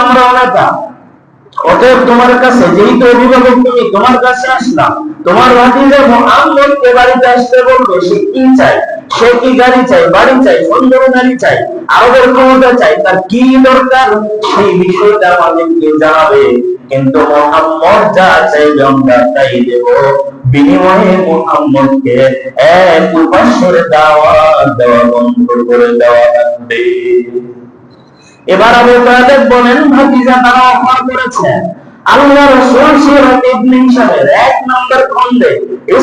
আমরা নেতা অতএব তোমার কাছে যেহেতু অভিভাবক তুমি, তোমার কাছে আসলাম। তোমার ভাতিজা মোহাম্মদকে বাড়িতে আসতে বলবে, সে কি চাই সে কি গাড়ি চাই বাড়ি চাই সুন্দর গাড়ি চাই আরবের ক্ষমতা চাই, তার কি দরকার? সেই বিষয়টা আমাদেরকে জানাবে। কিন্তু মোহাম্মদ যা চাইবে আমরা তাই দেব। বিনিময়ে মোহাম্মদকে এক উপাস্যের দাওয়াত দেওয়া, বন্ধ করে দেওয়া লাগবে। এবার আবু তালেব বলেন, ভাতিজা তারা অফার করেছে। আল্লাহ রাসূল সূরা ইবনে হিশামের এক নম্বর খণ্ডে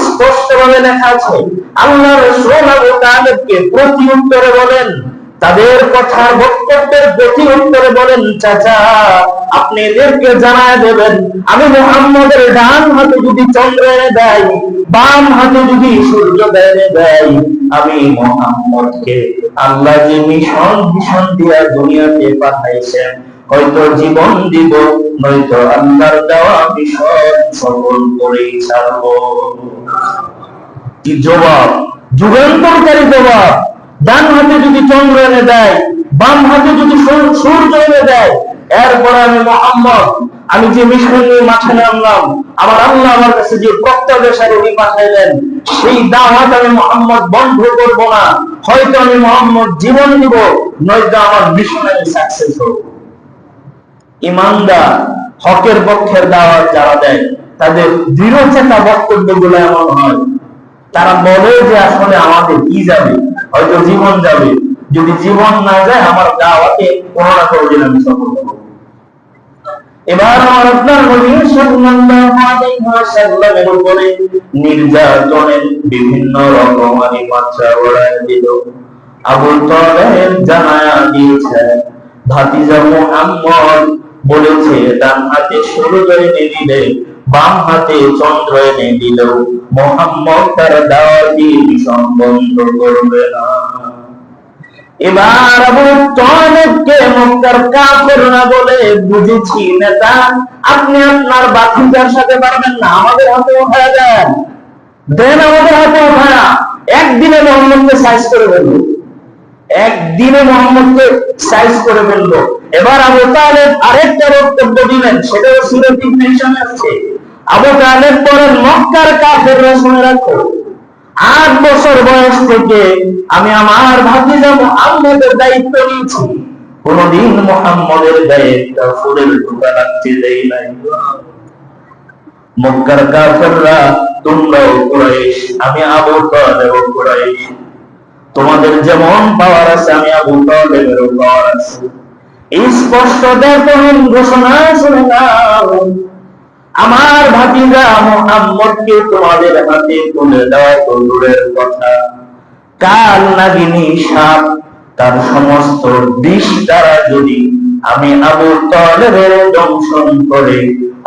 স্পষ্ট ভাবে লেখা আছে, আল্লাহ রাসূল আবু তালেবকে প্রতি উত্তরে বলেন তাদের কথার বক্তব্যের প্রতি উত্তরে বলেন, চাচা, আপনি এদেরকে জানায় দেবেন। আমি মুহাম্মদের ডান হাতে যদি চন্দ্র এনে দেয়, বাম হাতে যদি সূর্য এনে দেয়, আমি মোহাম্মদকে আল্লাহ যে মিশন ভীষণ দিয়া দুনিয়াতে পাঠাইছেন, হয়তো জীবন দিব, নয়তো আল্লাহর দেওয়া মিশন সফল করেই ছাড়ব। কি জবাব? যুগান্তরকারী জবাব। ডান হাতে যদি চন্দ্র এনে দেয় বাম হাতে যদি সূর্য এনে দেয় এরপর আমি মোহাম্মদ, আমি যে মিশন নিয়ে মাঠে নামলাম, আমার আল্লাহ আমার কাছে যে প্রত্যাদেশার উনি পাঠাইলেন, সেই দাওয়াত আমি মোহাম্মদ বন্ধ করব না। হয়তো আমি মোহাম্মদ জীবন দিব, নয়তো আমার মিশন আমি সাকসেস হব ইমানদার, হকের পক্ষের দাওয়াত যারা দেয়, তাদের দৃঢ় চেতা বক্তব্যগুলো এমন হয়, তারা বলে যে আসলে আমাদের কি যাবে? হয়তো জীবন যাবে। যদি জীবন না যায়, আমার দাওয়াতে কোনো না কোনো দিন আমি সফল হব এবার আমার আপনার নবী সাল্লাল্লাহু আলাইহি ওয়াসাল্লামের উপরে নির্যাতনের বিভিন্ন রকমারি মাত্রা ওড়ায় দিল। তালেব জানায়া দিয়েছে ভাতিজা মুহাম্মদ বলেছে, ডান হাতে সূর্য এনে দিলে বাম হাতে চন্দ্র এনে দিল মোহাম্মদ তার দাওয়াতি সম্বন্ধ করবে না। এবার আবু তালেবকে মক্কার কাফের না বলে বুঝেছি নেতা, আপনি আপনার বাতিজার সাথে পারবেন না, আমাদের হাতে উঠায়া দেন। দেন আমাদের হাতে উঠায়া। একদিনে মোহাম্মদকে সাইজ করে ফেলব। একদিনে মোহাম্মদকে সাইজ করে ফেলল এবার আবু তালেব আরেকটা বক্তব্য দিলেন, সেটাও সুরত ইবনে আছে। আবু তালেব বলেন, মক্কার কাফেররা শুনে রাখো, আট বছর বয়স থেকে আমি আমার দায়িত্ব নিয়েছি। কোনদিন মুহাম্মদের ফুলের রাখতে দেই নাই। মক্কার কাফেররা, তোমরাও কুরাইশ, আমি আবু তালেব কুরাইশ। তোমাদের যেমন পাওয়ার আছে, আমি আবু তালেবেরও পাওয়ার আছে। এই স্পষ্ট দেখুন ঘোষণা শুনে নাও। আমার ভাতিজা মোহাম্মদকে তোমাদের হাতে তুলে দেওয়া তো দূরের কথা। কাল নাগিনী সাপ, তার সমস্ত বিষ দ্বারা যদি আমি আবু তলেবের দংশন করে,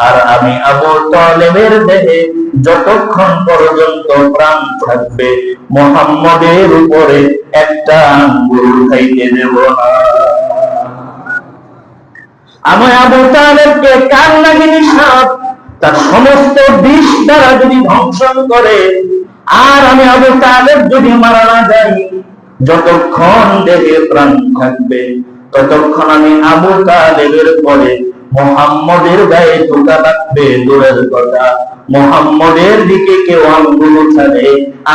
আর আমি আবু তলেবের দেহে যতক্ষণ পর্যন্ত প্রাণ থাকবে, মোহাম্মদের উপরে একটা আঙ্গুল খাইতে দেব না। আমি আবু তালেবকে কাল লাগিনি সাপ তার সমস্ত বিষ দ্বারা যদি ধ্বংসন করে, আর আমি আবু তালেব যদি মারা না যাই, যতক্ষণ দেহে প্রাণ থাকবে, ততক্ষণ আমি আবু তালেবের পরে মোহাম্মদের গায়ে ঢোকা লাগবে দূরের কথা। মোহাম্মদের দিকে কেউ আঙ্গুল উঠালে,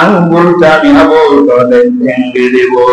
আঙ্গুলটা আমি আবু তালেব ভেঙে দেব।